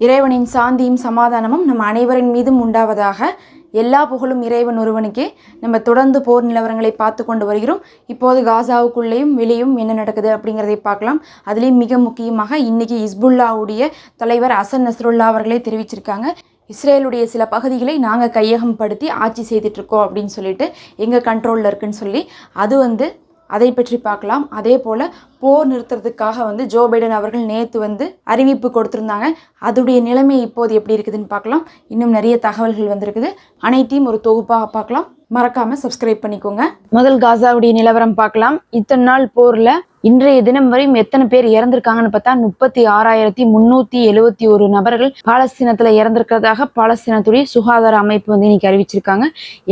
இறைவனின் சாந்தியும் சமாதானமும் நம் அனைவரின் மீதும் உண்டாவதாக எல்லா புகழும் இறைவன் ஒருவனுக்கே. நம்ம தொடர்ந்து போர் நிலவரங்களை பார்த்து கொண்டு வருகிறோம். இப்போது காசாவுக்குள்ளேயும் வெளியும் என்ன நடக்குது அப்படிங்கிறதை பார்க்கலாம். அதுலேயும் மிக முக்கியமாக இன்னைக்கு இஸ்புல்லாவுடைய தலைவர் அசன் நஸ்ருல்லா அவர்களே தெரிவிச்சிருக்காங்க. இஸ்ரேலுடைய சில பகுதிகளை நாங்கள் கையகம்படுத்தி ஆட்சி செய்துட்ருக்கோம் அப்படின்னு சொல்லிட்டு எங்கள் கண்ட்ரோலில் இருக்குன்னு சொல்லி அது வந்து அதை பற்றி பார்க்கலாம். அதே போல் போர் நிறுத்துறதுக்காக வந்து ஜோ பைடன் அவர்கள் நேற்று வந்து அறிவிப்பு கொடுத்துருந்தாங்க. அதோடைய நிலைமை இப்போது எப்படி இருக்குதுன்னு பார்க்கலாம். இன்னும் நிறைய தகவல்கள் வந்திருக்குது. அனைத்தையும் ஒரு தொகுப்பாக பார்க்கலாம். மறக்காம சப்ஸ்கிரைப் பண்ணிக்கோங்க. முதல் காசாவுடைய நிலவரம் பார்க்கலாம். இத்தனை நாள் போர்ல இன்றைய தினம் வரையும் எத்தனை பேர் இறந்திருக்காங்கன்னு பார்த்தா முப்பத்தி ஆறாயிரத்தி முன்னூத்தி எழுவத்தி ஒரு நபர்கள் பாலஸ்தீனத்துல இறந்திருக்கிறதாக பாலஸ்தீனத்துடைய சுகாதார அமைப்பு வந்து இன்னைக்கு அறிவிச்சிருக்காங்க.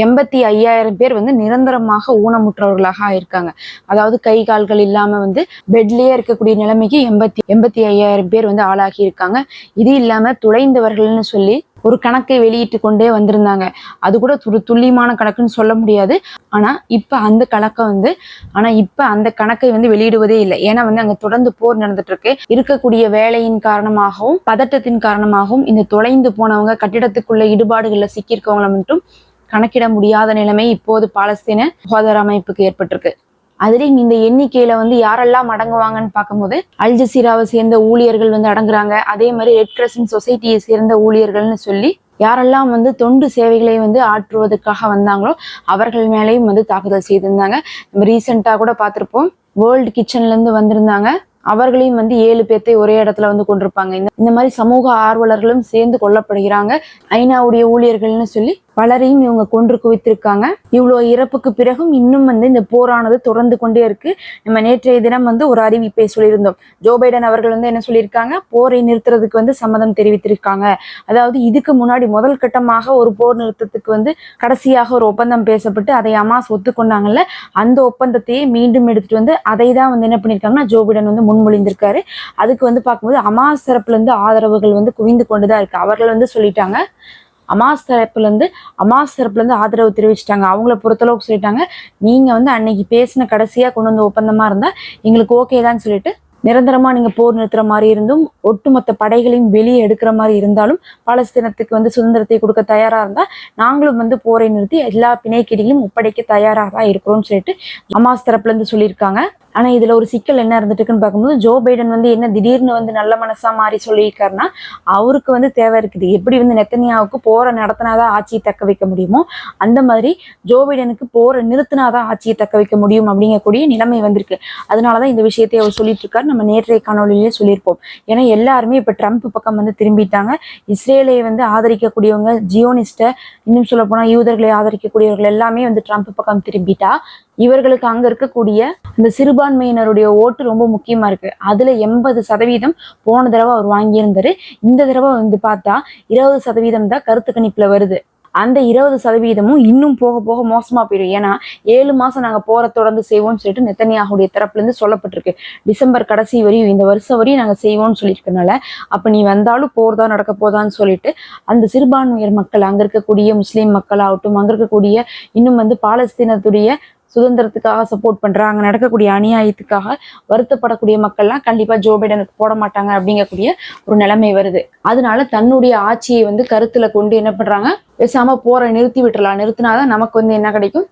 எண்பத்தி ஐயாயிரம் பேர் வந்து நிரந்தரமாக ஊனமுற்றவர்களாக ஆயிருக்காங்க. அதாவது கை கால்கள் இல்லாம வந்து பெட்லயே இருக்கக்கூடிய நிலைமைக்கு எண்பத்தி எண்பத்தி ஐயாயிரம் பேர் வந்து ஆளாகி இருக்காங்க. இது இல்லாம துளைந்தவர்கள்னு சொல்லி ஒரு கணக்கை வெளியிட்டு கொண்டே வந்திருந்தாங்க. அது கூட ஒரு துல்லியமான கணக்குன்னு சொல்ல முடியாது. ஆனா இப்ப அந்த கணக்கை வந்து ஆனா இப்ப அந்த கணக்கை வந்து வெளியிடுவதே இல்லை. ஏன்னா வந்து அங்க தொடர்ந்து போர் நடந்துட்டு இருக்கு இருக்கக்கூடிய வேலையின் காரணமாகவும் பதட்டத்தின் காரணமாகவும் இந்த தொலைந்து போனவங்க கட்டிடத்துக்குள்ள இடுபாடுகள்ல சிக்கியிருக்கவங்களை மட்டும் கணக்கிட முடியாத நிலைமை இப்போது பாலஸ்தீன சுகாதார அமைப்புக்கு ஏற்பட்டிருக்கு. அதுலேயும் இந்த எண்ணிக்கையில வந்து யாரெல்லாம் அடங்குவாங்கன்னு பார்க்கும்போது அல் ஜசீராவை சேர்ந்த ஊழியர்கள் வந்து அடங்குறாங்க. அதே மாதிரி ரெட் கிரசன்ட் சொசைட்டியை சேர்ந்த ஊழியர்கள்னு சொல்லி யாரெல்லாம் வந்து தொண்டு சேவைகளை வந்து ஆற்றுவதற்காக வந்தாங்களோ அவர்கள் மேலேயும் வந்து தாக்குதல் செய்திருந்தாங்க. நம்ம ரீசெண்டாக கூட பார்த்துருப்போம். வேர்ல்டு கிச்சன்லேருந்து வந்திருந்தாங்க. அவர்களையும் வந்து ஏழு பேர்த்தை ஒரே இடத்துல வந்து கொண்டிருப்பாங்க. இந்த இந்த மாதிரி சமூக ஆர்வலர்களும் சேர்ந்து கொல்லப்படுகிறாங்க. ஐநாவுடைய ஊழியர்கள்னு சொல்லி பலரையும் இவங்க கொன்று குவித்திருக்காங்க. இவ்வளோ இறப்புக்கு பிறகும் இன்னும் வந்து இந்த போரானது தொடர்ந்து கொண்டே இருக்கு. நம்ம நேற்றைய தினம் வந்து ஒரு அறிவிப்பை சொல்லியிருந்தோம். ஜோ பைடன் அவர்கள் வந்து என்ன சொல்லியிருக்காங்க? போரை நிறுத்துறதுக்கு வந்து சம்மதம் தெரிவித்திருக்காங்க. அதாவது இதுக்கு முன்னாடி முதல் கட்டமாக ஒரு போர் நிறுத்தத்துக்கு வந்து கடைசியாக ஒரு ஒப்பந்தம் பேசப்பட்டு அதை அமாஸ் ஒத்துக்கொண்டாங்கல்ல அந்த ஒப்பந்தத்தையே மீண்டும் எடுத்துட்டு வந்து அதை தான் வந்து என்ன பண்ணியிருக்காங்கன்னா ஜோ பைடன் வந்து முன்மொழிந்திருக்காரு. அதுக்கு வந்து பார்க்கும்போது அமாஸ் தரப்புல இருந்து ஆதரவுகள் வந்து குவிந்து கொண்டுதான் இருக்கு. அவர்கள் வந்து சொல்லிட்டாங்க அமாஸ் தரப்புலேருந்து அமாஸ் தரப்புலேருந்து ஆதரவு தெரிவிச்சிட்டாங்க. அவங்கள பொறுத்தளவுக்கு சொல்லிட்டாங்க. நீங்கள் வந்து அன்னைக்கு பேசின கடைசியாக கொண்டு வந்த ஒப்பந்தமாக இருந்தால் எங்களுக்கு ஓகே தான் சொல்லிட்டு நிரந்தரமாக நீங்கள் போர் நிறுத்துற மாதிரி இருந்தும் ஒட்டுமொத்த படைகளையும் வெளியே எடுக்கிற மாதிரி இருந்தாலும் பாலஸ்தீனத்துக்கு வந்து சுதந்திரத்தை கொடுக்க தயாராக இருந்தால் நாங்களும் வந்து போரை நிறுத்தி எல்லா பிணைக்கடிகளையும் ஒப்படைக்க தயாராக தான் இருக்கிறோம்னு சொல்லிட்டு அமாஸ் தரப்புலேருந்து சொல்லியிருக்காங்க. ஆனா இதுல ஒரு சிக்கல் என்ன இருந்துட்டுக்குன்னு பார்க்கும்போது ஜோ பைடன் வந்து என்ன திடீர்னு வந்து நல்ல மனசா மாறி சொல்லியிருக்காருன்னா அவருக்கு வந்து தேவை இருக்குது. எப்படி வந்து நெத்தனியாவுக்கு போரை நடத்தினாதான் ஆட்சியை தக்க வைக்க முடியுமோ அந்த மாதிரி ஜோ பைடனுக்கு போரை நிறுத்தினாதான் ஆட்சியை தக்க வைக்க முடியும் அப்படிங்கக்கூடிய நிலைமை வந்திருக்கு. அதனாலதான் இந்த விஷயத்தை அவர் சொல்லிட்டு இருக்காரு நம்ம நேற்றைய காணொலியிலேயே சொல்லியிருப்போம். ஏன்னா எல்லாருமே இப்ப ட்ரம்ப் பக்கம் வந்து திரும்பிட்டாங்க. இஸ்ரேலை வந்து ஆதரிக்கக்கூடியவங்க ஜியோனிஸ்ட இன்னும் சொல்ல போனா யூதர்களை ஆதரிக்கக்கூடியவர்கள் எல்லாமே வந்து ட்ரம்ப் பக்கம் திரும்பிட்டா இவர்களுக்கு அங்க இருக்கக்கூடிய அந்த சிறுபான்மையினருடைய ஓட்டு ரொம்ப முக்கியமா இருக்கு. அதுல எண்பது சதவீதம் போன தடவை அவர் வாங்கியிருந்தாரு. இந்த தடவை வந்து பார்த்தா இருபது சதவீதம் தான் கருத்து கணிப்புல வருது. அந்த இருபது சதவீதமும் இன்னும் போக போக மோசமா போயிடும். ஏன்னா ஏழு மாசம் நாங்க போற தொடர்ந்து செய்வோம்னு சொல்லிட்டு நெத்தனியாகுடைய தரப்புல இருந்து சொல்லப்பட்டிருக்கு. டிசம்பர் கடைசி வரையும் இந்த வருஷம் வரையும் நாங்க செய்வோம்னு சொல்லியிருக்கனால அப்ப நீ வந்தாலும் போர்தான் நடக்க போதான்னு சொல்லிட்டு அந்த சிறுபான்மையர் மக்கள் அங்க இருக்கக்கூடிய முஸ்லீம் மக்கள் ஆகட்டும் அங்க இருக்கக்கூடிய இன்னும் வந்து பாலஸ்தீனத்துடைய சுதந்திரத்துக்காக சப்போர்ட் பண்ற அங்க நடக்கக்கூடிய அநியாயத்துக்காக வருத்தப்படக்கூடிய மக்கள்லாம் கண்டிப்பா ஜோ பைடனுக்கு போட மாட்டாங்க அப்படிங்கக்கூடிய ஒரு நிலைமை வருது. அதனால தன்னுடைய ஆட்சியை வந்து கருத்துல கொண்டு என்ன பண்றாங்க? பேசாம போற நிறுத்தி விட்டுறலாம். நிறுத்தினாதான் நமக்கு வந்து என்ன கிடைக்கும்?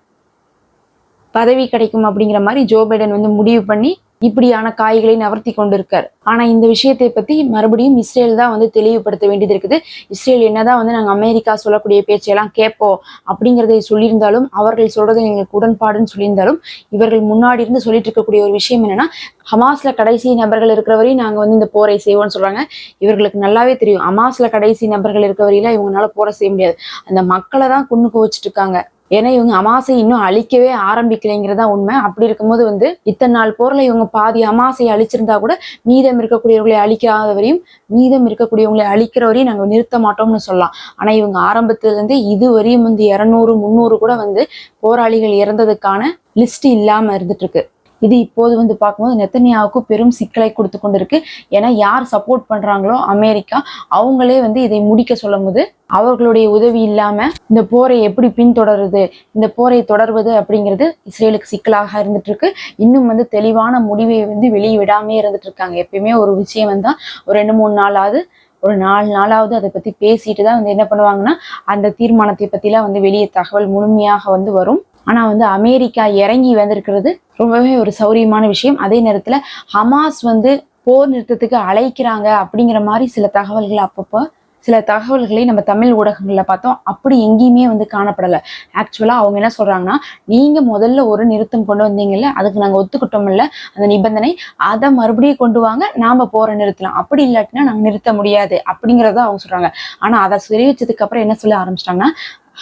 பதவி கிடைக்கும் அப்படிங்கிற மாதிரி ஜோ பைடன் வந்து முடிவு பண்ணி இப்படியான காய்களை நவர்த்தி கொண்டிருக்கார். ஆனா இந்த விஷயத்தை பத்தி மறுபடியும் இஸ்ரேல் தான் வந்து தெளிவுபடுத்த வேண்டியது இருக்குது. இஸ்ரேல் என்னதான் வந்து நாங்க அமெரிக்கா சொல்லக்கூடிய பேச்சையெல்லாம் கேட்போம் அப்படிங்கிறதை சொல்லியிருந்தாலும் அவர்கள் சொல்றது எங்களுக்கு உடன்பாடுன்னு சொல்லியிருந்தாலும் இவர்கள் முன்னாடி இருந்து சொல்லிட்டு இருக்கக்கூடிய ஒரு விஷயம் என்னன்னா ஹமாஸ்ல கடைசி நபர்கள் இருக்கிற வரையும் நாங்க வந்து இந்த போரை செய்வோம்னு சொல்றாங்க. இவர்களுக்கு நல்லாவே தெரியும். ஹமாஸ்ல கடைசி நபர்கள் இருக்கிற வரையில இவங்களால போரை செய்ய முடியாது. அந்த மக்களை தான் குன்னு வச்சுட்டு இருக்காங்க. ஏன்னா இவங்க அமாசை இன்னும் அழிக்கவே ஆரம்பிக்கலைங்கிறதா உண்மை. அப்படி இருக்கும்போது வந்து இத்தனை நாள் போர்ல இவங்க பாதி அமாசையை அழிச்சிருந்தா கூட மீதம் இருக்கக்கூடியவர்களை அழிக்காத வரையும் மீதம் இருக்கக்கூடியவங்களை அழிக்கிற வரையும் நாங்க நிறுத்த மாட்டோம்னு சொல்லலாம். ஆனா இவங்க ஆரம்பத்துல இருந்து இது வரையும் வந்து இரநூறு முந்நூறு கூட வந்து போராளிகள் இறந்ததுக்கான லிஸ்ட் இல்லாம இருந்துட்டு இருக்கு. இது இப்போது வந்து பார்க்கும்போது நெத்தனியாவுக்கு பெரும் சிக்கலை கொடுத்து கொண்டிருக்கு. ஏன்னா யார் சப்போர்ட் பண்றாங்களோ அமெரிக்கா அவங்களே வந்து இதை முடிக்க சொல்லும் போது அவர்களுடைய உதவி இல்லாம இந்த போரை எப்படி பின்தொடருது இந்த போரை தொடர்வது அப்படிங்கிறது இஸ்ரேலுக்கு சிக்கலாக இருந்துட்டு இருக்கு இன்னும் வந்து தெளிவான முடிவை வந்து வெளியே விடாமே இருந்துட்டு இருக்காங்க எப்பயுமே ஒரு விஷயம் வந்தா ஒரு ரெண்டு மூணு நாளாவது ஒரு நாலு நாளாவது அதை பத்தி பேசிட்டு தான் வந்து என்ன பண்ணுவாங்கன்னா அந்த தீர்மானத்தை பத்திலாம் வந்து வெளியே தகவல் முழுமையாக வந்து வரும். ஆனா வந்து அமெரிக்கா இறங்கி வந்திருக்கிறது ரொம்பவே ஒரு சௌரியமான விஷயம். அதே நேரத்துல ஹமாஸ் வந்து போர் நிறுத்தத்துக்கு அழைக்கிறாங்க அப்படிங்கிற மாதிரி சில தகவல்கள் அப்பப்போ சில தகவல்களை நம்ம தமிழ் ஊடகங்களில் பார்த்தோம். அப்படி எங்கேயுமே வந்து காணப்படலை. ஆக்சுவலா அவங்க என்ன சொல்றாங்கன்னா நீங்க முதல்ல ஒரு நிறுத்தம் கொண்டு வந்தீங்கல்ல அதுக்கு நாங்க ஒத்துக்கிட்டோம் அந்த நிபந்தனை அதை மறுபடியும் கொண்டு வாங்க நாம போற நிறுத்தலாம். அப்படி இல்லாட்டினா நாங்க நிறுத்த முடியாது அப்படிங்கறத அவங்க சொல்றாங்க. ஆனா அதை தெரிவிச்சதுக்கு அப்புறம் என்ன சொல்ல ஆரம்பிச்சிட்டாங்கன்னா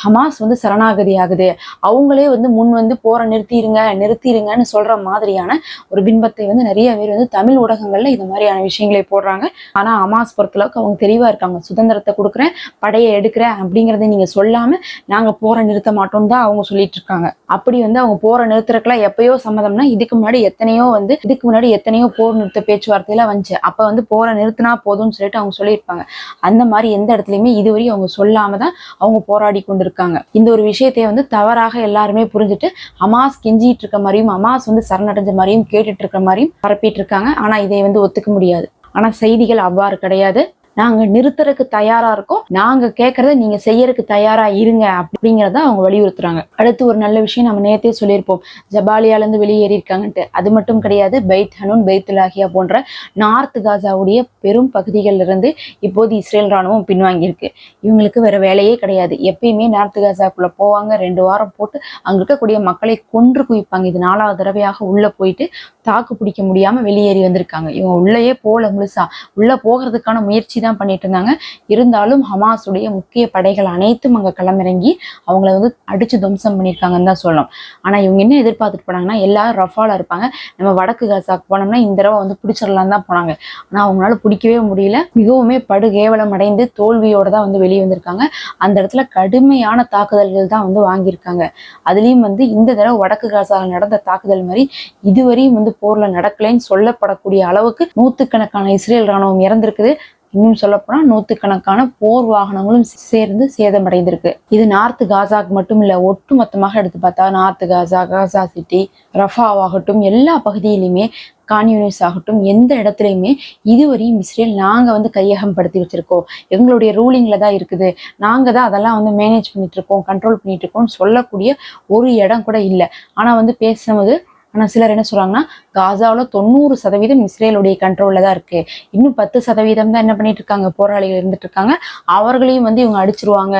ஹமாஸ் வந்து சரணாகதி ஆகுது. அவங்களே வந்து முன் வந்து போற நிறுத்திடுங்க நிறுத்திடுங்கன்னு சொல்ற மாதிரியான ஒரு பின்பத்தை வந்து நிறைய பேர் வந்து தமிழ் ஊடகங்கள்ல இந்த மாதிரியான விஷயங்களை போடுறாங்க. ஆனா ஹமாஸ் பொறுத்தளவுக்கு அவங்க தெளிவா இருக்காங்க. சுதந்திரத்தை கொடுக்குறேன் படையை எடுக்கிறேன் அப்படிங்கறத நீங்க சொல்லாம நாங்க போற நிறுத்த மாட்டோம் தான் அவங்க சொல்லிட்டு இருக்காங்க. அப்படி வந்து அவங்க போற நிறுத்துறதுக்குலாம் எப்பயோ சம்மதம்னா இதுக்கு முன்னாடி எத்தனையோ வந்து இதுக்கு முன்னாடி எத்தனையோ போர் நிறுத்த பேச்சுவார்த்தையெல்லாம் வந்துச்சு. அப்ப வந்து போற நிறுத்தினா போதும்னு சொல்லிட்டு அவங்க சொல்லியிருப்பாங்க. அந்த மாதிரி எந்த இடத்துலயுமே இதுவரையும் அவங்க சொல்லாம தான் அவங்க போராடி கொண்டு இருக்காங்க. இந்த ஒரு விஷயத்தை வந்து தவறாக எல்லாருமே புரிஞ்சுட்டு அமாஸ் கெஞ்சிட்டு இருக்க மாதிரியும் அமாஸ் வந்து சரணடைஞ்ச மாதிரியும் கேட்டுட்டு இருக்க மாதிரியும் பரப்பிட்டு இருக்காங்க. ஆனா இதை வந்து ஒத்துக்க முடியாது. ஆனா செய்திகள் அவ்வாறு கிடையாது. நாங்க நிறுத்துறதுக்கு தயாரா இருக்கோம். நாங்க கேட்கறத நீங்க செய்யறதுக்கு தயாரா இருங்க அப்படிங்கறத அவங்க வலியுறுத்துறாங்க. அடுத்து ஒரு நல்ல விஷயம் நம்ம நேத்தே சொல்லியிருப்போம். ஜபாலியால இருந்து வெளியேறி இருக்காங்கன்ட்டு அது மட்டும் கிடையாது பைத் ஹனூன் பைத்துலாகியா போன்ற நார்த் காசாவுடைய பெரும் பகுதிகளில் இருந்து இப்போது இஸ்ரேல் ராணுவம் பின்வாங்கியிருக்கு. இவங்களுக்கு வேற வேலையே கிடையாது. எப்பயுமே நார்த் காசாக்குள்ள போவாங்க. ரெண்டு வாரம் போட்டு அங்க இருக்கக்கூடிய மக்களை கொன்று குவிப்பாங்க. இது நாலாவது தடவையாக உள்ள போயிட்டு தாக்கு பிடிக்க முடியாம வெளியேறி வந்திருக்காங்க. இவங்க உள்ளேயே போல முழுசா. உள்ள போகிறதுக்கான முயற்சி தான் பண்ணிட்டு இருந்தாங்க இருந்தாலும் ஹமாஸுடைய முக்கிய படைகள் அனைத்தும் அங்க களமிறங்கி அவங்கள வந்து அடிச்சு துவம்சம் பண்ணியிருக்காங்கன்னு தான் சொல்லணும். ஆனா இவங்க என்ன எதிர்பார்த்துட்டு போனாங்கன்னா எல்லாரும் ரஃபால இருப்பாங்க. நம்ம வடக்கு காசாக்கு போனோம்னா இந்த தடவை வந்து பிடிச்சிடலாம் தான் போனாங்க. ஆனா அவங்களால பிடிக்கவே முடியல. மிகவுமே படுகேவலம் அடைந்து தோல்வியோட தான் வந்து வெளியே வந்திருக்காங்க. அந்த இடத்துல கடுமையான தாக்குதல்கள் தான் வந்து வாங்கியிருக்காங்க. அதுலயும் வந்து இந்த தடவை வடக்கு காசால நடந்த தாக்குதல் மாதிரி இதுவரையும் வந்து போர்ல நடக்கலைன்னு சொல்லப்படக்கூடிய அளவுக்கு நூத்துக்கணக்கான இஸ்ரேல் ராணுவம் இறந்திருக்குது. இன்னும் சொல்லப்போனா நூத்துக்கணக்கான போர் வாகனங்களும் சேர்ந்து சேதமடைந்திருக்கு. இது நார்த் காசாக்கு மட்டும் இல்ல ஒட்டு மொத்தமாக எடுத்து பார்த்தா நார்த் காசா காசா சிட்டி ரஃபாவாகட்டும் எல்லா பகுதியிலுமே கான்யூனிஸ் ஆகட்டும் எந்த இடத்துலையுமே இதுவரையும் இஸ்ரேல் நாங்கள் வந்து கையகம் படுத்தி வச்சிருக்கோம். எங்களுடைய ரூலிங்ல தான் இருக்குது. நாங்கள் தான் அதெல்லாம் வந்து மேனேஜ் பண்ணிட்டு இருக்கோம் கண்ட்ரோல் பண்ணிட்டு இருக்கோம்னு சொல்லக்கூடிய ஒரு இடம் கூட இல்லை. ஆனால் வந்து பேசும்போது ஆனால் சிலர் என்ன சொல்கிறாங்கன்னா காசாவில் தொண்ணூறு சதவீதம் இஸ்ரேலுடைய கண்ட்ரோலில் தான் இருக்குது இன்னும் பத்து சதவீதம் தான் என்ன பண்ணிட்டு இருக்காங்க? போராளிகள் இருந்துட்டு இருக்காங்க. அவர்களையும் வந்து இவங்க அடிச்சிருவாங்க.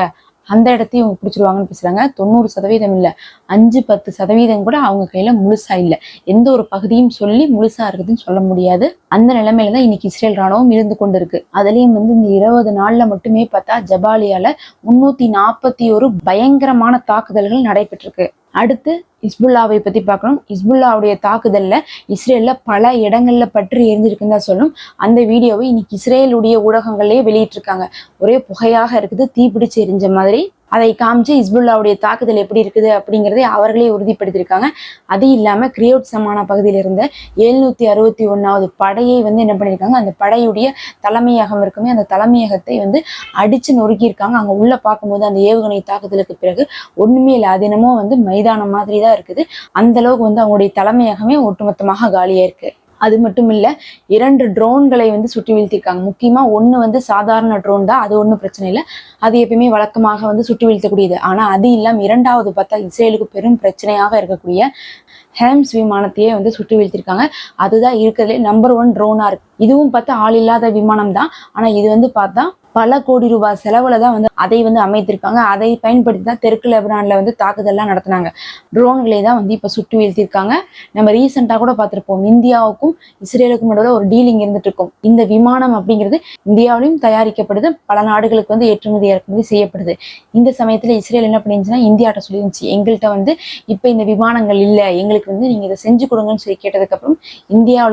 அந்த இடத்தையும் இவங்க பிடிச்சிருவாங்கன்னு பேசுகிறாங்க தொண்ணூறு சதவீதம் இல்லை. அஞ்சு பத்து சதவீதம் கூட அவங்க கையில் முழுசாக இல்லை. எந்த ஒரு பகுதியும் சொல்லி முழுசாக இருக்குதுன்னு சொல்ல முடியாது. அந்த நிலைமையில தான் இன்னைக்கு இஸ்ரேல் ராணுவம் இருந்து கொண்டு இருக்கு அதுலேயும் வந்து இந்த இருபது நாளில் மட்டுமே பார்த்தா ஜபாலியால முன்னூற்றி நாற்பத்தி ஒரு பயங்கரமான தாக்குதல்கள் நடைபெற்றிருக்கு. அடுத்து ஹிஸ்புல்லாவை பத்தி பார்க்கணும். இஸ்புல்லாவுடைய தாக்குதல்ல இஸ்ரேல்ல பல இடங்கள்ல பற்றி எரிஞ்சிருக்குன்னு தான் சொல்லணும். அந்த வீடியோவை இன்னைக்கு இஸ்ரேலுடைய ஊடகங்கள்லேயே வெளியிட்டிருக்காங்க. ஒரே புகையாக இருக்குது தீப்பிடிச்சு எரிஞ்ச மாதிரி. அதை காமிச்சு இஸ்புல்லாவுடைய தாக்குதல் எப்படி இருக்குது அப்படிங்கிறதை அவர்களே உறுதிப்படுத்தியிருக்காங்க. அது இல்லாம கிரியோட் சமான பகுதியில் இருந்த எழுநூத்தி அறுபத்தி ஒன்னாவது படையை வந்து என்ன பண்ணியிருக்காங்க? அந்த படையுடைய தலைமையகம் இருக்குமே அந்த தலைமையகத்தை வந்து அடிச்சு நொறுக்கியிருக்காங்க. அங்க உள்ள பார்க்கும்போது அந்த ஏவுகணை தாக்குதலுக்கு பிறகு ஒண்ணுமே இல்லை அது என்னமோ வந்து மைதானம் மாதிரி தான் இருக்குது. அந்த அளவுக்கு வந்து அவங்களுடைய தலைமையகமே ஒட்டுமொத்தமாக காலியா இருக்கு. அது மட்டும் இல்ல இரண்டு ட்ரோன்களை வந்து சுட்டி வீழ்த்திருக்காங்க. முக்கியமா ஒண்ணு வந்து சாதாரண ட்ரோன் தான் அது ஒன்றும் பிரச்சனை இல்லை. அது எப்பயுமே வழக்கமாக வந்து சுட்டி வீழ்த்தக்கூடியது. ஆனா அது இல்லாம இரண்டாவது பார்த்தா இஸ்ரேலுக்கு பெரும் பிரச்சனையாக இருக்கக்கூடிய ஹேம்ஸ் விமானத்தையே வந்து சுட்டி வீழ்த்திருக்காங்க. அதுதான் இருக்கிறதுலே நம்பர் ஒன் ட்ரோனா இருக்கு. இதுவும் பார்த்தா ஆள் இல்லாத விமானம் தான். ஆனா இது வந்து பார்த்தா பல கோடி ரூபாய் செலவுல தான் வந்து அதை வந்து அமைத்திருக்காங்க. அதை பயன்படுத்தி தான் தெற்கு லெபனான்ல வந்து தாக்குதல்லாம் நடத்தினாங்க. ட்ரோன்களை தான் வந்து இப்ப சுட்டு வீழ்த்திருக்காங்க. நம்ம ரீசெண்டா கூட பார்த்திருப்போம். இந்தியாவுக்கும் இஸ்ரேலுக்கும் நடுவில் ஒரு டீலிங் இருந்துட்டு இருக்கும் இந்த விமானம் அப்படிங்கிறது இந்தியாவிலும் தயாரிக்கப்படுது. பல நாடுகளுக்கு வந்து ஏற்றுமதி இறக்குமதி செய்யப்படுது. இந்த சமயத்துல இஸ்ரேல் என்ன பண்ணிருந்துச்சுன்னா இந்தியாட்ட சொல்லிருந்துச்சு. எங்கள்கிட்ட வந்து இப்ப இந்த விமானங்கள் இல்ல. எங்களுக்கு வந்து நீங்க இதை செஞ்சு கொடுங்கன்னு சொல்லி கேட்டதுக்கு அப்புறம்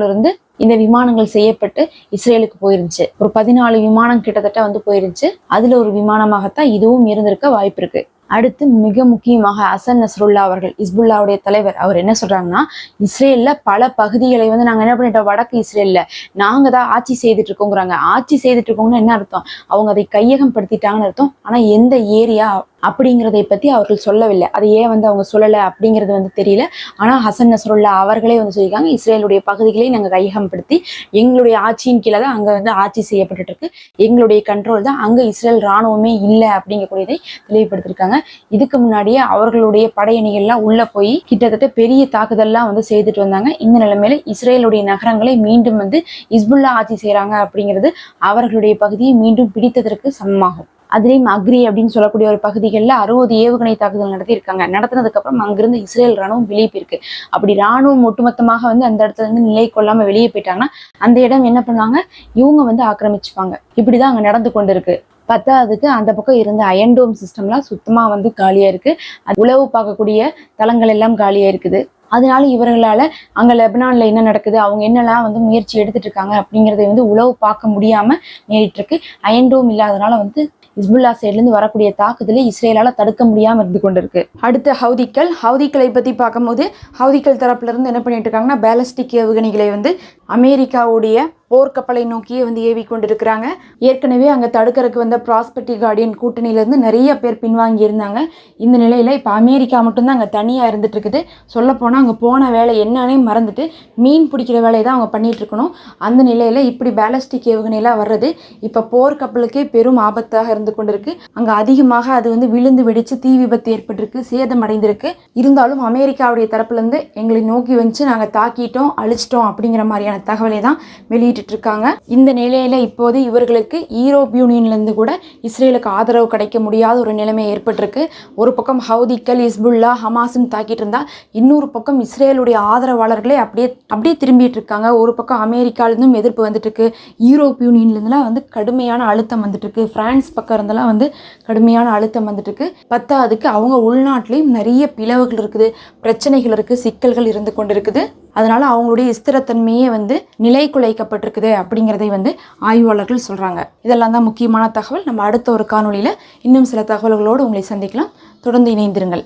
இருந்து இந்த விமானங்கள் செய்யப்பட்டு இஸ்ரேலுக்கு போயிருந்துச்சு. ஒரு பதினாலு விமானம் கிட்டத்தட்ட வந்து போயிருந்துச்சு. அதுல ஒரு விமானமாகத்தான் இதுவும் இருந்திருக்க வாய்ப்பு இருக்கு. அடுத்து மிக முக்கியமாக அசன் நஸ்ருல்லா அவர்கள் இஸ்புல்லாவுடைய தலைவர். அவர் என்ன சொல்றாங்கன்னா இஸ்ரேல்ல பல பகுதிகளை வந்து நாங்க என்ன பண்ணிட்டோம்? வடக்கு இஸ்ரேல்ல. நாங்க தான் ஆட்சி செய்துட்டு இருக்கோங்கிறாங்க ஆட்சி செய்துட்டு இருக்கோங்கன்னு என்ன அர்த்தம்? அவங்க அதை கையகம் படுத்திட்டாங்கன்னு அர்த்தம். ஆனா எந்த ஏரியா அப்படிங்கிறதை பத்தி அவர்கள் சொல்லவில்லை. அதை ஏன் வந்து அவங்க சொல்லலை அப்படிங்கிறது வந்து தெரியல. ஆனா ஹசன் நஸ்ருல்லா அவர்களே வந்து சொல்லியிருக்காங்க இஸ்ரேலுடைய பகுதிகளை நாங்க கையகப்படுத்தி எங்களுடைய ஆட்சியின் கீழே தான் அங்க வந்து ஆட்சி செய்யப்பட்டுட்டு இருக்கு எங்களுடைய கண்ட்ரோல் தான் அங்க இஸ்ரேல் ராணுவமே இல்லை அப்படிங்கக்கூடியதை தெளிவுபடுத்திருக்காங்க இதுக்கு முன்னாடியே அவர்களுடைய படையணிகள்லாம் உள்ள போய் கிட்டத்தட்ட பெரிய தாக்குதல்லாம் வந்து செய்துட்டு வந்தாங்க. இந்த நிலைமையில இஸ்ரேலுடைய நகரங்களை மீண்டும் வந்து இஸ்புல்லா ஆட்சி செய்யறாங்க அப்படிங்கிறது அவர்களுடைய பகுதியை மீண்டும் பிடித்ததற்கு சமமாகும். அதுலேயும் அக்ரி அப்படின்னு சொல்லக்கூடிய ஒரு பகுதிகளில் அறுபது ஏவுகணை தாக்குதல் நடத்தியிருக்காங்க. நடத்தினதுக்கு அப்புறம் அங்கிருந்து இஸ்ரேல் ராணுவம் வெளியே போயிருக்கு அப்படி ராணுவம் ஒட்டுமொத்தமாக வந்து அந்த இடத்துல இருந்து நிலை கொள்ளாம வெளியே போயிட்டாங்கன்னா அந்த இடம் என்ன பண்ணுவாங்க? இவங்க வந்து ஆக்கிரமிச்சுப்பாங்க. இப்படிதான் அங்க நடந்து கொண்டு இருக்கு பத்தாவதுக்கு அந்த பக்கம் இருந்த அயன்டோம் சிஸ்டம்லாம் சுத்தமாக வந்து காலியாக இருக்குது உளவு பார்க்கக்கூடிய தளங்கள் எல்லாம் காலியாக இருக்குது. அதனால இவர்களால் அங்கே லெபனானில் என்ன நடக்குது அவங்க என்னெல்லாம் வந்து முயற்சி எடுத்துட்டு இருக்காங்க அப்படிங்கிறத வந்து உளவு பார்க்க முடியாமல் நேரிட்டிருக்கு அயன்டோம் இல்லாதனால வந்து இஸ்புல்லா சைட்லேருந்து வரக்கூடிய தாக்குதலை இஸ்ரேலால் தடுக்க முடியாமல் இருந்து கொண்டிருக்கு. அடுத்த ஹவுதிக்கள் ஹவுதிக்களை பற்றி பார்க்கும்போது ஹவுதிக்கள் தரப்புலேருந்து என்ன பண்ணிட்டு இருக்காங்கன்னா பேலஸ்டிக் ஏவுகணைகளை வந்து அமெரிக்காவுடைய போர்க்கப்பலை நோக்கியே வந்து ஏவி கொண்டிருக்கிறாங்க ஏற்கனவே அங்கே தடுக்கிறதுக்கு வந்த ப்ராஸ்பெட்டி கார்டியன் கூட்டணியிலேருந்து நிறைய பேர் பின்வாங்கி இருந்தாங்க இந்த நிலையில் இப்போ அமெரிக்கா மட்டும்தான் அங்கே தனியாக இருந்துட்டு இருக்குது சொல்லப்போனால் அங்கே போன வேலை என்னன்னே மறந்துட்டு மீன் பிடிக்கிற வேலையை தான் அவங்க பண்ணிட்டு இருக்கணும் அந்த நிலையில் இப்படி பேலஸ்டிக் ஏவுகணையெல்லாம் வர்றது இப்போ போர்க்கப்பலுக்கே பெரும் ஆபத்தாக இருந்து கொண்டிருக்கு. அங்கே அதிகமாக அது வந்து விழுந்து வெடித்து தீ விபத்து ஏற்பட்டிருக்கு சேதம் அடைந்திருக்கு. இருந்தாலும் அமெரிக்காவுடைய தரப்புலேருந்து எங்களை நோக்கி வந்து நாங்கள் தாக்கிட்டோம் அழிச்சிட்டோம் அப்படிங்கிற மாதிரியான தகவலை தான் வெளியிட்டு இருக்காங்க. இந்த நிலையில இப்போது இவர்களுக்கு ஈரோப் யூனியன்ல இருந்து கூட இஸ்ரேலுக்கு ஆதரவு கிடைக்க முடியாத ஒரு நிலைமை ஏற்பட்டிருக்கு. ஒரு பக்கம் ஹவுதிக்கல் இஸ்புல்லா ஹமாஸ்ன்னு தாக்கிட்டு இருந்தா இன்னொரு பக்கம் இஸ்ரேலுடைய ஆதரவாளர்களே அப்படியே அப்படியே திரும்பிட்டு இருக்காங்க. ஒரு பக்கம் அமெரிக்கால இருந்தும் எதிர்ப்பு வந்துட்டு இருக்கு. யூரோப் யூனியன்லேருந்துலாம் வந்து கடுமையான அழுத்தம் வந்துட்டு இருக்கு. பிரான்ஸ் பக்கம் இருந்தெல்லாம் வந்து கடுமையான அழுத்தம் வந்துட்டு இருக்கு. பத்தாவதுக்கு அவங்க உள்நாட்டிலையும் நிறைய பிளவுகள் இருக்குது. பிரச்சனைகள் இருக்கு. சிக்கல்கள் இருந்து கொண்டிருக்குது. அதனால் அவங்களுடைய ஸ்திரத்தன்மையே வந்து நிலை குலைக்கப்பட்டிருக்குது அப்படிங்கிறதை வந்து ஆய்வாளர்கள் சொல்கிறாங்க இதெல்லாம் தான் முக்கியமான தகவல். நம்ம அடுத்த ஒரு காணொலியில் இன்னும் சில தகவல்களோடு உங்களை சந்திக்கலாம். தொடர்ந்து இணைந்திருங்கள்.